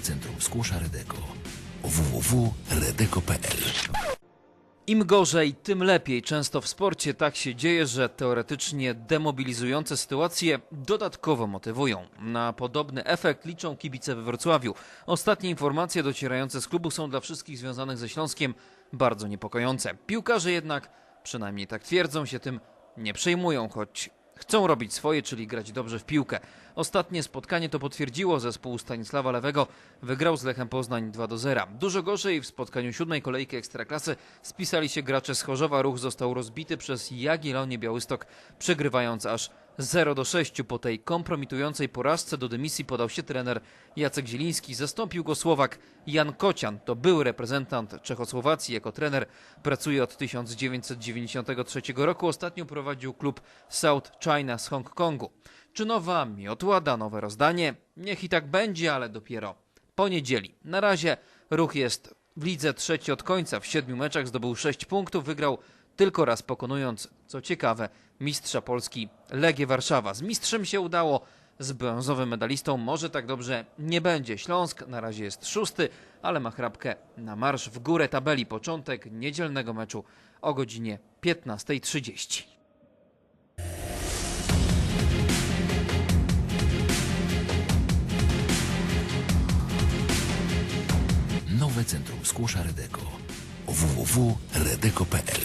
Centrum Skłosza Redeko www.redeko.pl Im gorzej, tym lepiej. Często w sporcie tak się dzieje, że teoretycznie demobilizujące sytuacje dodatkowo motywują. Na podobny efekt liczą kibice we Wrocławiu. Ostatnie informacje docierające z klubu są dla wszystkich związanych ze Śląskiem bardzo niepokojące. Piłkarze jednak, przynajmniej tak twierdzą, się tym nie przejmują, choć chcą robić swoje, czyli grać dobrze w piłkę. Ostatnie spotkanie to potwierdziło. Zespół Stanisława Lewego wygrał z Lechem Poznań 2 do 0. Dużo gorzej w spotkaniu siódmej kolejki Ekstraklasy spisali się gracze z Chorzowa. Ruch został rozbity przez Jagiellonię Białystok, przegrywając aż 0 do 6. Po tej kompromitującej porażce do dymisji podał się trener Jacek Zieliński. Zastąpił go Słowak Jan Kocian. To był reprezentant Czechosłowacji. Jako trener pracuje od 1993 roku. Ostatnio prowadził klub South China z Hongkongu. Czy nowa miotła da nowe rozdanie? Niech i tak będzie, ale dopiero po niedzieli. Na razie ruch jest w lidze trzeci od końca. W siedmiu meczach zdobył sześć punktów, wygrał tylko raz pokonując, co ciekawe, mistrza Polski Legię Warszawa. Z mistrzem się udało, z brązowym medalistą może tak dobrze nie będzie. Śląsk na razie jest szósty, ale ma chrapkę na marsz w górę tabeli. Początek niedzielnego meczu o godzinie 15.30. Nowe Centrum Skłosza Redeko www.redeko.pl